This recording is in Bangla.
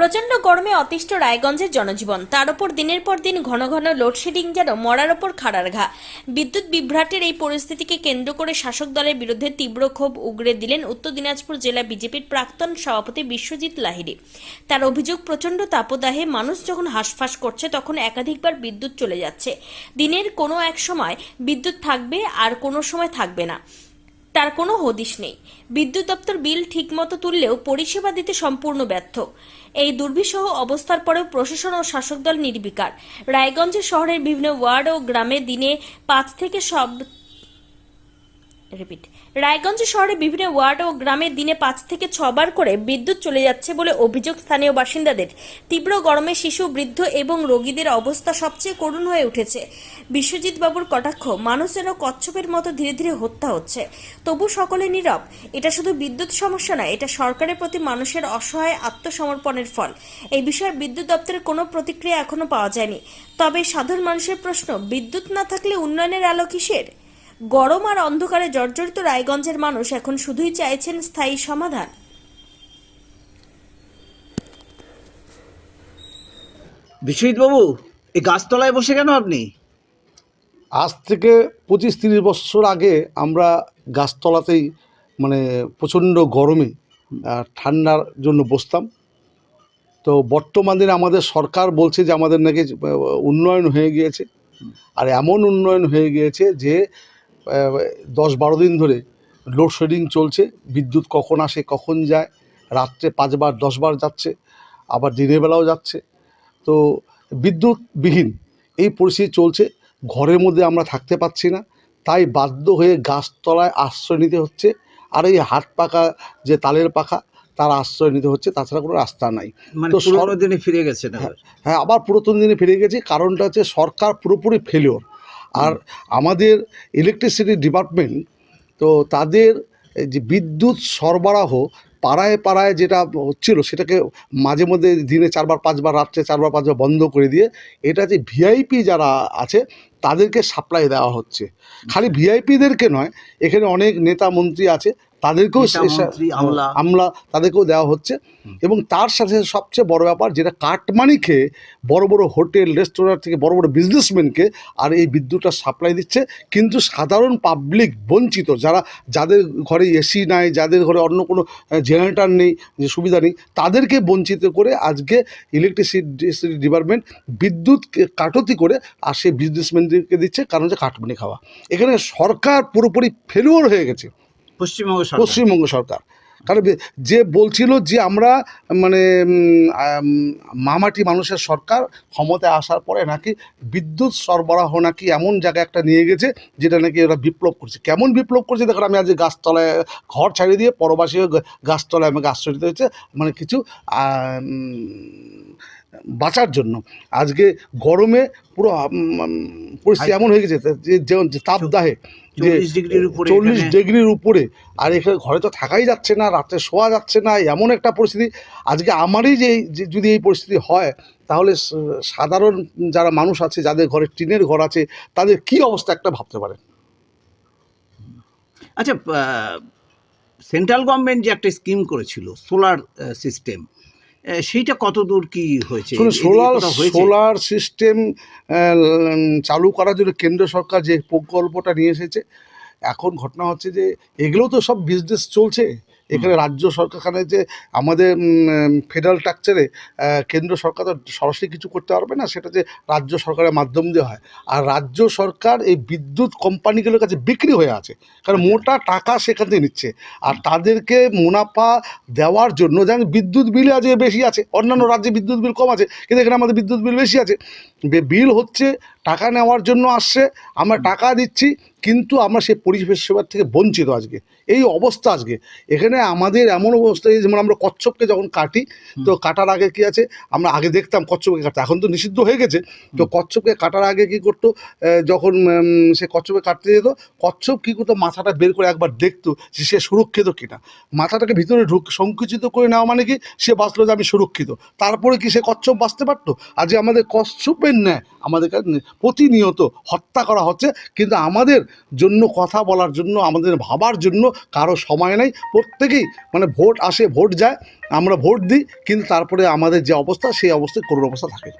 প্রচণ্ড গরমে অতিষ্ঠ রায়গঞ্জের জনজীবন। তার উপর দিনের পর দিন ঘন ঘন লোডশেডিং যেন মরার ওপর খাড়ার ঘা। বিদ্যুৎ বিভ্রাটের এই পরিস্থিতিকে কেন্দ্র করে শাসক দলের বিরুদ্ধে তীব্র ক্ষোভ উগরে দিলেন উত্তর দিনাজপুর জেলা বিজেপির প্রাক্তন সভাপতি বিশ্বজিৎ লাহিড়ী। তার অভিযোগ, প্রচণ্ড তাপদাহে মানুষ যখন হাঁসফাঁস করছে, তখন একাধিকবার বিদ্যুৎ চলে যাচ্ছে। দিনের কোনো এক সময় বিদ্যুৎ থাকবে আর কোনো সময় থাকবে না। তার কোনো হদিশ নেই। বিদ্যুৎ দপ্তর বিল ঠিকমতো তুললেও পরিষেবা দিতে সম্পূর্ণ ব্যর্থ। এই দুর্বিষহ অবস্থার পরেও প্রশাসন ও শাসক দল নির্বিকার। রায়গঞ্জ শহরের বিভিন্ন ওয়ার্ড ও গ্রামে দিনে পাঁচ থেকে সব রিপিট। রায়গঞ্জ শহরে বিভিন্ন ওয়ার্ড ও গ্রামে দিনে পাঁচ থেকে ছবার করে বিদ্যুৎ চলে যাচ্ছে বলে অভিযোগ স্থানীয় বাসিন্দাদের। তীব্র গরমে শিশু, বৃদ্ধ এবং রোগীদের অবস্থা সবচেয়ে করুণ হয়ে উঠেছে। বিশ্বজিৎ বাবুর কটাক্ষ মানুষ যেন কচ্ছপের মতো ধীরে ধীরে হত্যা হচ্ছে। তবু সকলে নীরব। এটা শুধু বিদ্যুৎ সমস্যা নয়, এটা সরকারের প্রতি মানুষের অসহায় আত্মসমর্পণের ফল। এই বিষয়ে বিদ্যুৎ দপ্তরের কোনো প্রতিক্রিয়া এখনও পাওয়া যায়নি। তবে সাধারণ মানুষের প্রশ্ন, বিদ্যুৎ না থাকলে উন্নয়নের আলো কিসের? গরম আর অন্ধকারে জর্জরিত রায়গঞ্জের মানুষ এখন শুধুই চাইছেন স্থায়ী সমাধান। বিশ্বজিৎবাবু এই গাছতলায় বসে কেন আপনি? আজ থেকে পঁচিশ তিরিশ বছর আগে আমরা গাছতলাতেই মানে প্রচণ্ড গরমে ঠান্ডার জন্য বসতাম। তো বর্তমান দিনে আমাদের সরকার বলছে যে আমাদের নাকি উন্নয়ন হয়ে গিয়েছে। আর এমন উন্নয়ন হয়ে গিয়েছে যে দশ বারো দিন ধরে লোডশেডিং চলছে। বিদ্যুৎ কখন আসে কখন যায় রাত্রে পাঁচবার দশবার যাচ্ছে আবার দিনের বেলাও যাচ্ছে। তো বিদ্যুৎবিহীন এই পরিস্থিতি চলছে। ঘরের মধ্যে আমরা থাকতে পারছি না। তাই বাধ্য হয়ে গাছতলায় আশ্রয় নিতে হচ্ছে। আর এই হাত পাকা যে তালের পাখা তার আশ্রয় নিতে হচ্ছে। তাছাড়া কোনো রাস্তা নাই। মানে তো পুরোনো দিনে ফিরে গেছেন আবার। হ্যাঁ আবার পুরাতন দিনে ফিরে গেছি। কারণটা হচ্ছে সরকার পুরোপুরি ফেলিওর আর আমাদের ইলেকট্রিসিটি ডিপার্টমেন্ট তো তাদের যে বিদ্যুৎ সরবরাহ পাড়ায় পাড়ায় যেটা হচ্ছিল সেটাকে মাঝে মধ্যে দিনে চারবার, পাঁচবার, রাত্রে চারবার, পাঁচবার বন্ধ করে দিয়ে, এটা যে ভিআইপি যারা আছে তাদেরকে সাপ্লাই দেওয়া হচ্ছে। খালি ভিআইপিদেরকে নয় এখানে অনেক নেতা মন্ত্রী আছে তাদেরকেও আমলা। তাদেরকেও দেওয়া হচ্ছে। এবং তার সাথে সবচেয়ে বড় ব্যাপার যেটা কাটমানি খেয়ে বড় বড় হোটেল রেস্টুরেন্ট থেকে বড় বড় বিজনেসম্যানকে আর এই বিদ্যুৎটা সাপ্লাই দিচ্ছে। কিন্তু সাধারণ পাবলিক বঞ্চিত যারা যাদের ঘরে এসি নাই যাদের ঘরে অন্য কোনো জেনারেটার নেই যে সুবিধা নেই তাদেরকে বঞ্চিত করে আজকে ইলেকট্রিসিটি ডিপার্টমেন্ট বিদ্যুৎ কাটতি করে আর সেই বিজনেসম্যানদেরকে দিচ্ছে কারণ হচ্ছে কাটমানি খাওয়া। এখানে সরকার পুরোপুরি ফেলিওর হয়ে গেছে। পশ্চিমবঙ্গ পশ্চিমবঙ্গ সরকার। কারণ যে বলছিল যে আমরা মানে মামাটি মানুষের সরকার ক্ষমতায় আসার পরে নাকি বিদ্যুৎ সরবরাহ নাকি এমন জায়গায় একটা নিয়ে গেছে যেটা নাকি ওরা বিপ্লব করছে। কেমন বিপ্লব করছে দেখুন আমি আজ গাছতলায় ঘর ছাড়িয়ে দিয়ে পরবাসী হয়ে গাছতলায় আমাকে আশ্রয় দিতে হচ্ছে মানে কিছু বাঁচার জন্য। আজকে গরমে পুরো পরিস্থিতি এমন হয়ে গেছে যে যে তাপদাহে যে চল্লিশ ডিগ্রির উপরে আর এখানে ঘরে তো থাকাই যাচ্ছে না রাত্রে শোয়া যাচ্ছে না এমন একটা পরিস্থিতি। আজকে আমারই যে যে যদি এই পরিস্থিতি হয় তাহলে সাধারণ যারা মানুষ আছে যাদের ঘরে টিনের ঘর আছে তাদের কি অবস্থা একটা ভাবতে পারে আচ্ছা সেন্ট্রাল গভর্নমেন্ট যে একটা স্কিম করেছিল সোলার সিস্টেম সেইটা কত দূর কি হয়েছে? সোলার সোলার সিস্টেম চালু করার জন্য কেন্দ্র সরকার যে প্রকল্পটা নিয়ে এসেছে এখন ঘটনা হচ্ছে যে এগুলো তো সব বিজনেস চলছে। এখানে রাজ্য সরকারখানে যে আমাদের ফেডারেল স্ট্রাকচারে কেন্দ্র সরকার তো সরাসরি কিছু করতে পারবে না সেটা যে রাজ্য সরকারের মাধ্যম দিয়ে হয়। আর রাজ্য সরকার এই বিদ্যুৎ কোম্পানিগুলোর কাছে বিক্রি হয়ে আছে কারণ মোটা টাকা সেখান থেকে নিচ্ছে। আর তাদেরকে মুনাফা দেওয়ার জন্য যেমন বিদ্যুৎ বিল আজ বেশি আছে অন্যান্য রাজ্যে বিদ্যুৎ বিল কম আছে কিন্তু এখানে আমাদের বিদ্যুৎ বিল বেশি আছে। বিল হচ্ছে টাকা নেওয়ার জন্য আসছে আমরা টাকা দিচ্ছি কিন্তু আমরা সেই পরিবেশ সেবার থেকে বঞ্চিত আজকে। এই অবস্থা আজকে। এখানে আমাদের এমন অবস্থা যেমন আমরা কচ্ছপকে যখন কাটি তো কাটার আগে কি আছে? আমরা আগে দেখতাম কচ্ছপকে কাটতে। এখন তো নিষিদ্ধ হয়ে গেছে। তো কচ্ছপকে কাটার আগে কি করতো? যখন সে কচ্ছপকে কাটতে যেত কচ্ছপ কী করতো? মাথাটা বের করে একবার দেখতো যে সে সুরক্ষিত কিনা। মাথাটাকে ভিতরে ঢুক সংকুচিত করে নেওয়া মানে কি? সে বাঁচলো যে আমি সুরক্ষিত। তারপরে কি সে কচ্ছপ বাঁচতে পারতো? আজকে আমাদের কচ্ছপের ন্যায় আমাদের প্রতিনিয়ত হত্যা করা হচ্ছে। কিন্তু আমাদের জন্য, কথা বলার জন্য, আমাদের ভাবার জন্য কারও সময় নেই। প্রত্যেকেই মানে ভোট আসে, ভোট যায়, আমরা ভোট দিই, কিন্তু তারপরে আমাদের যে অবস্থা, সেই অবস্থায় করুণ অবস্থা থাকে।